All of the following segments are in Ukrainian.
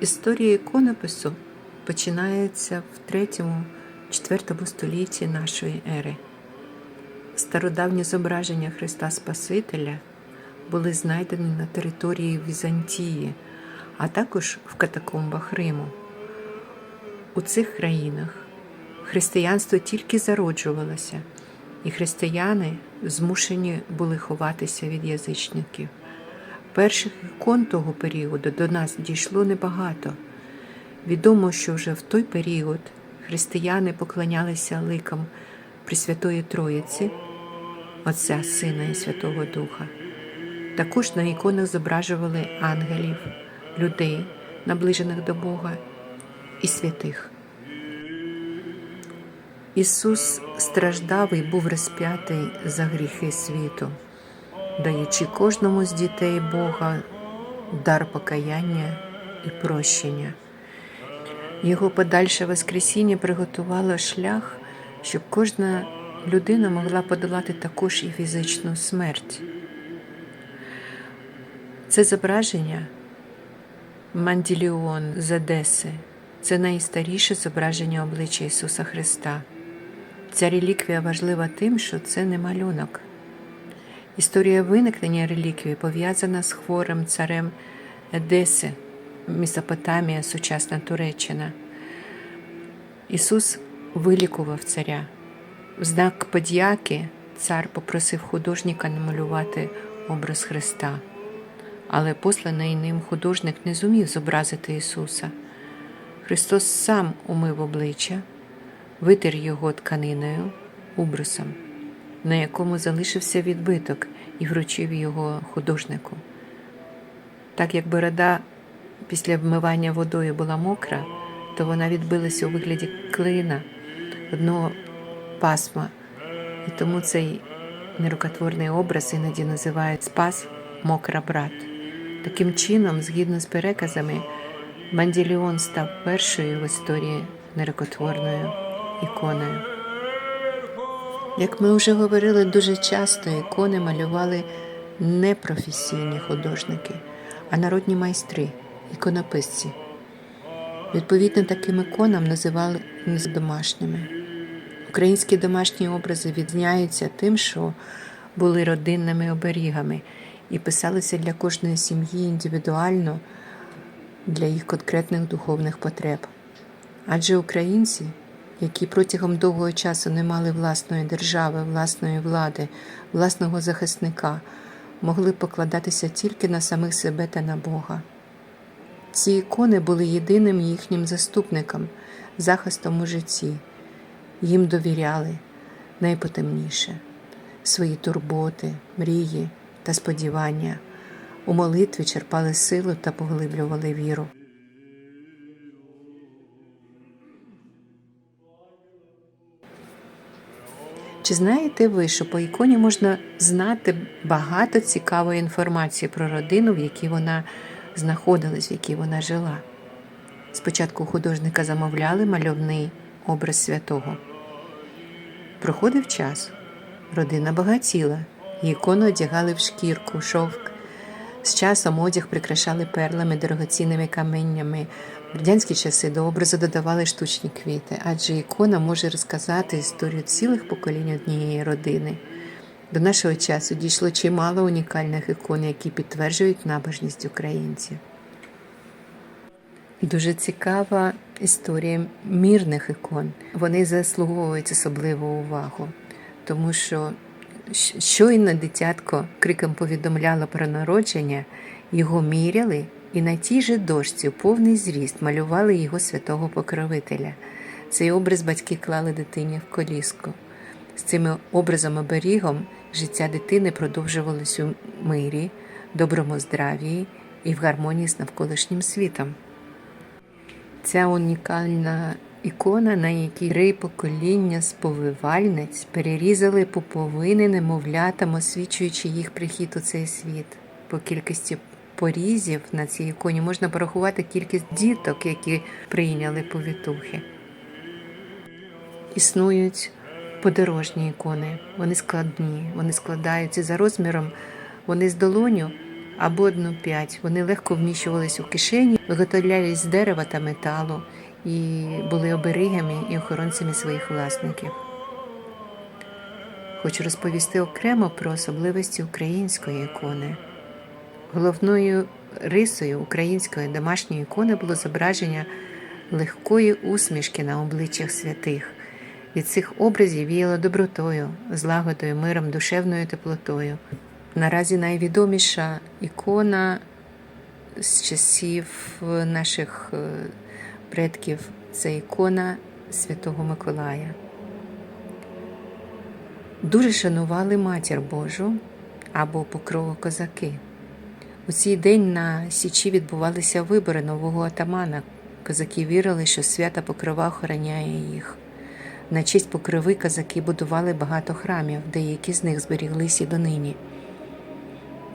Історія іконопису починається в 3-4 столітті нашої ери. Стародавні зображення Христа Спасителя були знайдені на території Візантії, а також в катакомбах Риму. У цих країнах християнство тільки зароджувалося, і християни змушені були ховатися від язичників. Перших ікон того періоду до нас дійшло небагато. Відомо, що вже в той період християни поклонялися ликам Пресвятої Троїці, Отця Сина і Святого Духа. Також на іконах зображували ангелів, людей, наближених до Бога і святих. Ісус страждав і був розп'ятий за гріхи світу, даючи кожному з дітей Бога дар покаяння і прощення. Його подальше Воскресіння приготувало шлях, щоб кожна людина могла подолати також і фізичну смерть. Це зображення Манділіон з Одеси. Це найстаріше зображення обличчя Ісуса Христа. Ця реліквія важлива тим, що це не малюнок. Історія виникнення реліквії пов'язана з хворим царем Едеси, Месопотамія, сучасна Туреччина. Ісус вилікував царя. В знак подяки цар попросив художника намалювати образ Христа. Але посланий ним художник не зумів зобразити Ісуса. Христос сам умив обличчя, витер його тканиною, убрусом, на якому залишився відбиток і вручив його художнику. Так як борода після вмивання водою була мокра, то вона відбилася у вигляді клина одного пасма, і тому цей нерукотворний образ іноді називають спас мокра брат. Таким чином, згідно з переказами, Манділіон став першою в історії нерукотворною іконою. Як ми вже говорили, дуже часто ікони малювали не професійні художники, а народні майстри, іконописці. Відповідно, таким іконам називали домашніми. Українські домашні образи відрізняються тим, що були родинними оберігами і писалися для кожної сім'ї індивідуально для їх конкретних духовних потреб. Адже українці, які протягом довгого часу не мали власної держави, власної влади, власного захисника, могли покладатися тільки на самих себе та на Бога. Ці ікони були єдиним їхнім заступником, захистом у житті. Їм довіряли найпотемніше свої турботи, мрії та сподівання. У молитві черпали силу та поглиблювали віру. Чи знаєте ви, що по іконі можна знати багато цікавої інформації про родину, в якій вона знаходилась, в якій вона жила? Спочатку художника замовляли мальовний образ святого. Проходив час, родина багатіла, ікону одягали в шкірку, шовк. З часом одяг прикрашали перлами, дорогоцінними каменнями. В радянські часи до образу додавали штучні квіти, адже ікона може розказати історію цілих поколінь однієї родини. До нашого часу дійшло чимало унікальних ікон, які підтверджують набожність українців. Дуже цікава історія мірних ікон. Вони заслуговують особливу увагу, тому що щойно дитятко криком повідомляло про народження, його міряли і на тій же дошці у повний зріст малювали його святого покровителя. Цей образ батьки клали дитині в коліску. З цим образом оберігом життя дитини продовжувалось у мирі, доброму здравії і в гармонії з навколишнім світом. Ця унікальна ікона, на якій три покоління сповивальниць перерізали пуповини немовлятам, освічуючи їх прихід у цей світ. По кількості порізів на цій іконі можна порахувати кількість діток, які прийняли повітухи. Існують подорожні ікони, вони складні, вони складаються за розміром, вони з долоню, або одну п'ять. Вони легко вміщувались у кишені, виготовлялись з дерева та металу і були оберігами і охоронцями своїх власників. Хочу розповісти окремо про особливості української ікони. Головною рисою української домашньої ікони було зображення легкої усмішки на обличчях святих. Від цих образів віяло добротою, злагодою, миром, душевною теплотою. Наразі найвідоміша ікона з часів наших е, предків це ікона Святого Миколая. Дуже шанували матір Божу або покрову козаки. У цей день на Січі відбувалися вибори нового атамана. Козаки вірили, що свята покрова охороняє їх. На честь покрови козаки будували багато храмів, деякі з них зберіглися донині,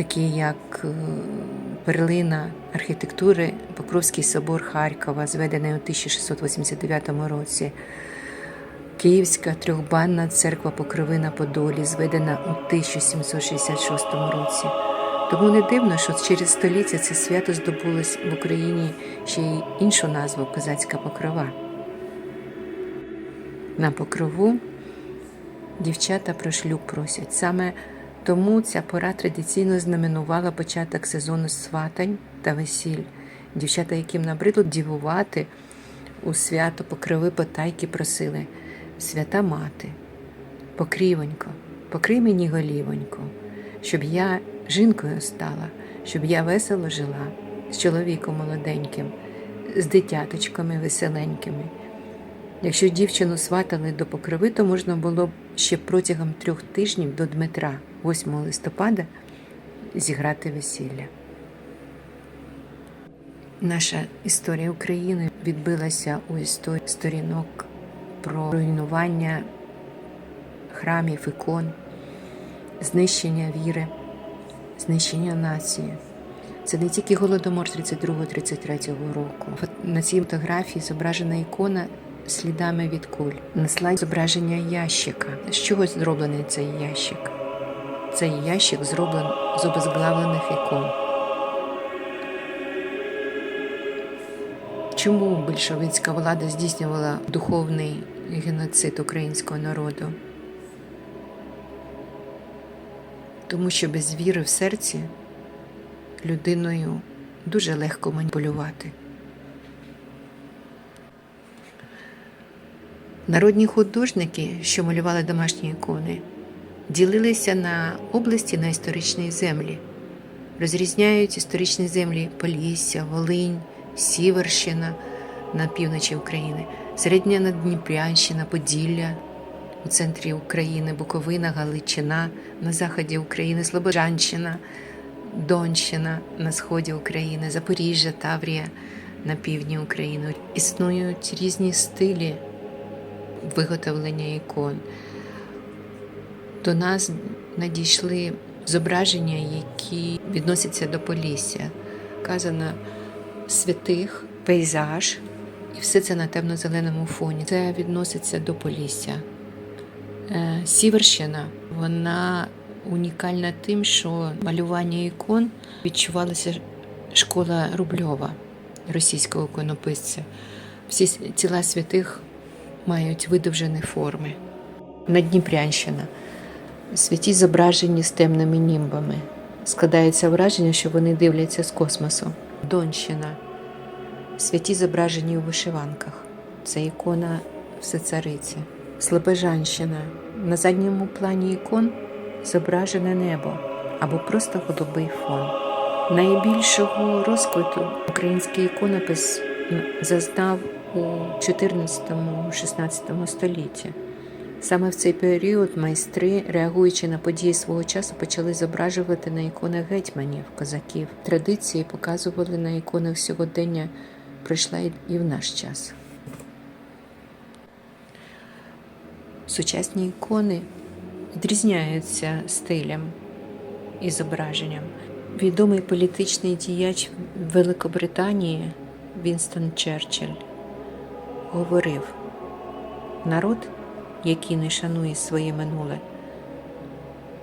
такі як е, перлина архітектури Покровський собор Харкова, зведений у 1689 році. Київська трьохбанна церква Покрови на Подолі, зведена у 1766 році. Тому не дивно, що через століття це свято здобулось в Україні ще й іншу назву Козацька покрова. На покрову дівчата про шлюб просять. Саме тому ця пора традиційно знаменувала початок сезону сватань та весіль. Дівчата, яким набридло дівувати у свято покрови потайки просили свята мати, покрівонько, покрий мені голівонько, щоб я жінкою стала, щоб я весело жила з чоловіком молоденьким, з дитяточками веселенькими. Якщо дівчину сватали до покрови, то можна було б ще протягом трьох тижнів до Дмитра, 8 листопада, зіграти весілля. Наша історія України відбилася у історії сторінок про руйнування храмів, ікон, знищення віри, знищення нації. Це не тільки голодомор 32-33 року. На цій фотографії зображена ікона слідами від куль. На слайді зображення ящика. З чого зроблений цей ящик? Цей ящик зроблений з обезглавлених ікон. Чому більшовицька влада здійснювала духовний геноцид українського народу? Тому що без віри в серці людиною дуже легко маніпулювати. Народні художники, що малювали домашні ікони, ділилися на області на історичні землі, розрізняють історичні землі Полісся, Волинь, Сіверщина на півночі України, Середня Надніпрянщина, Поділля у центрі України, Буковина, Галичина, на заході України, Слобожанщина, Донщина на сході України, Запоріжжя, Таврія на півдні України. Існують різні стилі виготовлення ікон. До нас надійшли зображення, які відносяться до Полісся. Казано святих, пейзаж, і все це на темно-зеленому фоні. Це відноситься до Полісся. Е, Сіверщина, вона унікальна тим, що малювання ікон відчувалася школа Рубльова, російського іконописця. Всі тіла святих мають видовжені форми. Надніпрянщина. Святі зображені з темними німбами. Складається враження, що вони дивляться з космосу. Донщина. Святі зображені у вишиванках. Це ікона Всецариці. Слобожанщина. На задньому плані ікон зображене небо або просто голубий фон. Найбільшого розквиту український іконопис зазнав у 14-16 столітті. Саме в цей період майстри, реагуючи на події свого часу, почали зображувати на іконах гетьманів, козаків. Традиції показували на іконах сьогодення, пройшла і в наш час. Сучасні ікони відрізняються стилем і зображенням. Відомий політичний діяч Великобританії Вінстон Черчилль говорив: народ, який не шанує своє минуле,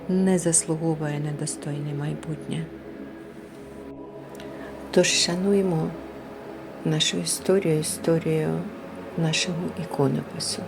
не заслуговує на достойне майбутнє. Тож шануємо нашу історію, історію нашого іконопису.